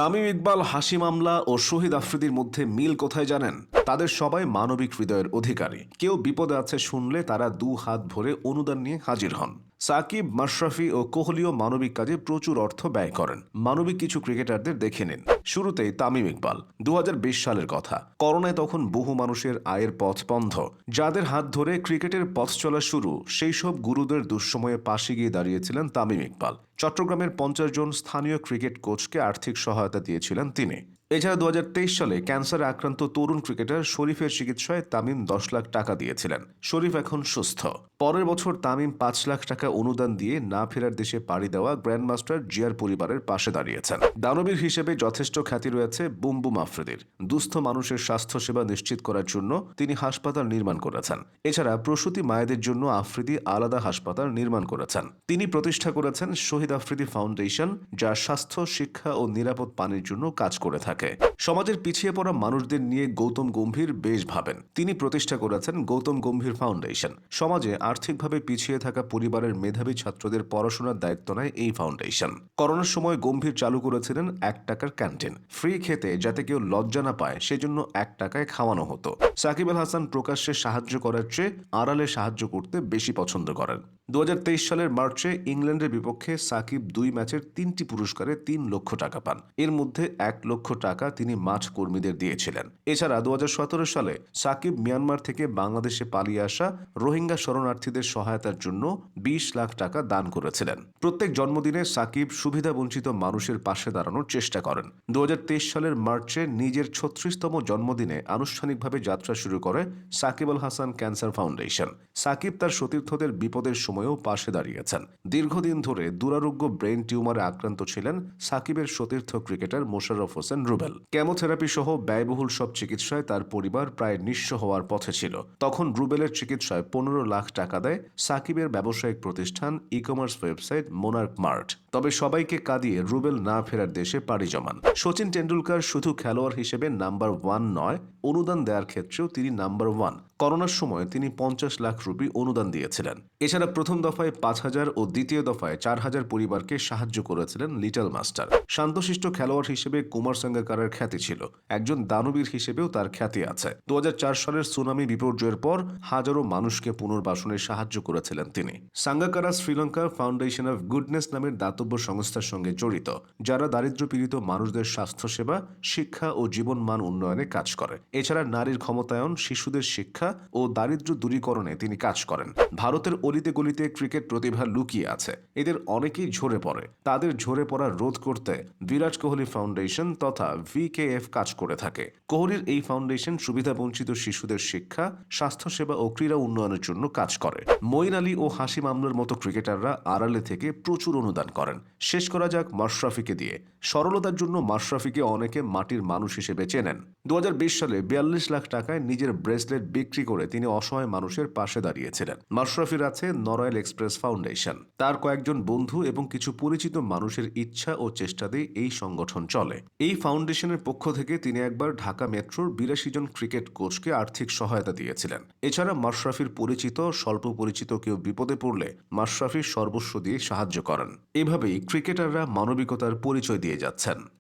তামিম ইকবাল, হাসি মামলা ও শহীদ আফ্রিদির মধ্যে মিল কোথায় জানেন? তাদের সবাই মানবিক হৃদয়ের অধিকারী। কেউ বিপদে আছে শুনলে তারা দু হাত ভরে অনুদান নিয়ে হাজির হন। সাকিব, মাশরাফি ও কোহলিও মানবিক কাজে প্রচুর অর্থ ব্যয় করেন। মানবিক কিছু ক্রিকেটারদের দেখে নিন। শুরুতেই তামিম ইকবাল দু হাজার বিশ সালের কথা। করোনায় তখন বহু মানুষের আয়ের পথ বন্ধ। যাদের হাত ধরে ক্রিকেটের পথ চলা শুরু, সেই সব গুরুদের দুঃসময়ে পাশে গিয়ে দাঁড়িয়েছিলেন তামিম ইকবাল। চট্টগ্রামের পঞ্চাশ জন স্থানীয় ক্রিকেট কোচকে আর্থিক সহায়তা দিয়েছিলেন তিনি। এছাড়া দু হাজার তেইশ সালে ক্যান্সারে আক্রান্ত তরুণ ক্রিকেটার শরীফের চিকিৎসায় তামিম দশ লাখ টাকা দিয়েছিলেন। শরীফ এখন সুস্থ। পরের বছর তামিম পাঁচ লাখ টাকা অনুদান দিয়ে না ফেরার দেশে পাড়ি দেওয়া গ্র্যান্ডমাস্টার জিয়ার পরিবারের পাশে দাঁড়িয়েছেন। দানবীর হিসেবে যথেষ্ট খ্যাতি রয়েছে বুমবুম আফ্রিদির দুস্থ মানুষের স্বাস্থ্যসেবা নিশ্চিত করার জন্য তিনি হাসপাতাল নির্মাণ করেছেন। এছাড়া প্রসূতি মায়েদের জন্য আফ্রিদি আলাদা হাসপাতাল নির্মাণ করেছেন। তিনি প্রতিষ্ঠা করেছেন শহীদ আফ্রিদি ফাউন্ডেশন, যা স্বাস্থ্য, শিক্ষা ও নিরাপদ পানির জন্য কাজ করে থাকে। সমাজের পিছিয়ে পড়া মানুষদের নিয়ে গৌতম গম্ভীর বেশ ভাবেন। তিনি প্রতিষ্ঠা করেছেন গৌতম গম্ভীর ফাউন্ডেশন। সমাজে আর্থিকভাবে পিছিয়ে থাকা পরিবারের মেধাবী ছাত্রদের পড়াশোনার দায়িত্ব নেয় এই ফাউন্ডেশন। করোনার সময় গম্ভীর চালু করেছিলেন এক টাকার ক্যান্টিন। ফ্রি খেতে যাতে কেউ লজ্জা না পায়, সেজন্য এক টাকায় খাওয়ানো হতো। সাকিব আল হাসান প্রকাশ্যে সাহায্য করার চেয়ে আড়ালে সাহায্য করতে বেশি পছন্দ করেন। দু হাজার তেইশ সালের মার্চে ইংল্যান্ডের বিপক্ষে সাকিব দুই ম্যাচের তিনটি পুরস্কারে তিন লক্ষ টাকা পান। এর মধ্যে এক লক্ষ টাকা তিনি মাঠ কর্মীদের দিয়েছিলেন। এছাড়া দু সালে সাকিব মিয়ানমার থেকে বাংলাদেশে পালিয়ে আসা রোহিঙ্গা শরণার্থীদের সহায়তার জন্য বিশ লাখ টাকা দান করেছিলেন। প্রত্যেক জন্মদিনে সাকিব সুবিধাবঞ্চিত মানুষের পাশে দাঁড়ানোর চেষ্টা করেন। দু হাজার তেইশ সালের মার্চে নিজের ছত্রিশতম জন্মদিনে আনুষ্ঠানিকভাবে যাত্রা শুরু করে সাকিব আল হাসান ক্যান্সার ফাউন্ডেশন। সাকিব তার সতীর্থদের বিপদের সময়েও পাশে দাঁড়িয়েছেন। দীর্ঘদিন ধরে দুরারোগ্য ব্রেন টিউমারে আক্রান্ত ছিলেন সাকিবের সতীর্থ ক্রিকেটার মোশাররফ হোসেন রুবেল। কেমোথেরাপি সহ ব্যয়বহুল সব চিকিৎসায় তার পরিবার প্রায় নিঃস্ব হওয়ার পথে ছিল। তখন রুবেলের চিকিৎসায় পনেরো লাখ টাকা দেয় সাকিবের ব্যবসায়িক প্রতিষ্ঠান e commerce website Monarch Mart. তবে সবাইকে কাঁদিয়ে রুবেল না ফেরার দেশে পাড়ি জমান। সচিন টেন্ডুলকার শুধু খেলোয়াড় হিসেবে নাম্বার ওয়ান নয় অনুদান দেওয়ার ক্ষেত্রেও তিনি নাম্বার ওয়ান। করোনার সময় তিনি পঞ্চাশ লাখ রুপি অনুদান দিয়েছিলেন। এছাড়া প্রথম দফায় পাঁচ হাজার ও দ্বিতীয় দফায় চার হাজার পরিবারকে সাহায্য করেছিলেন লিটল মাস্টার। শান্তশিষ্ট খেলোয়াড় হিসেবে কুমার সাঙ্গাকারের খ্যাতি ছিল। একজন দানবীর হিসেবেও তার খ্যাতি আছে। দু হাজার চার সালের সুনামি বিপর্যয়ের পর হাজারো মানুষকে পুনর্বাসনে সাহায্য করেছিলেন তিনি। Sangakkara Sri Lanka foundation of goodness নামের দাতব্য সংস্থার সঙ্গে জড়িত, যারা দারিদ্র পীড়িত মানুষদের স্বাস্থ্যসেবা, শিক্ষা ও জীবন মান উন্নয়নে কাজ করে। এছাড়া নারীর ক্ষমতায়ন, শিশুদের শিক্ষা ও দারিদ্র দূরীকরণে তিনি কাজ করেন। ভারতের অলিতে গলিতে ক্রিকেট প্রতিভা লুকিয়ে আছে। এদের অনেকেই ঝরে পড়ে। তাদের ঝরে পড়া রোধ করতে বিরাট কোহলি ফাউন্ডেশন তথা ভিকেএফ কাজ করে থাকে। কোহলির এই ফাউন্ডেশন সুবিধাবঞ্চিত শিশুদের শিক্ষা, স্বাস্থ্যসেবা ও ক্রীড়া উন্নয়নের জন্য কাজ করে। মঈন আলী ও হাসি মামলার মতো ক্রিকেটাররা আড়ালে থেকে প্রচুর অনুদান করেন। শেষ করা যাক মাশরাফিকে দিয়ে। সরলতার জন্য মাশরাফিকে অনেকে মাটির মানুষ হিসেবে চেনেন। দু হাজার বিশ সালে বিয়াল্লিশ লাখ টাকায় নিজের ব্রেসলেট বিক্রি করে তিনি অসহায় মানুষের পাশে দাঁড়িয়েছিলেন। মাশরাফির আছে নরয়েল এক্সপ্রেস ফাউন্ডেশন। তার কয়েকজন বন্ধু এবং কিছু পরিচিত মানুষের ইচ্ছা ও চেষ্টাতেই এই সংগঠন চলে। এই ফাউন্ডেশনের পক্ষ থেকে তিনি একবার ঢাকা মেট্রোর বিরাশি জন ক্রিকেট কোচকে আর্থিক সহায়তা দিয়েছিলেন। এছাড়া মাশরাফির পরিচিত, স্বল্প পরিচিত কেউ বিপদে পড়লে মাশরাফির সর্বস্ব দিয়ে সাহায্য করেন। এভাবেই ক্রিকেটাররা মানবিকতার পরিচয় দিয়ে যাচ্ছেন।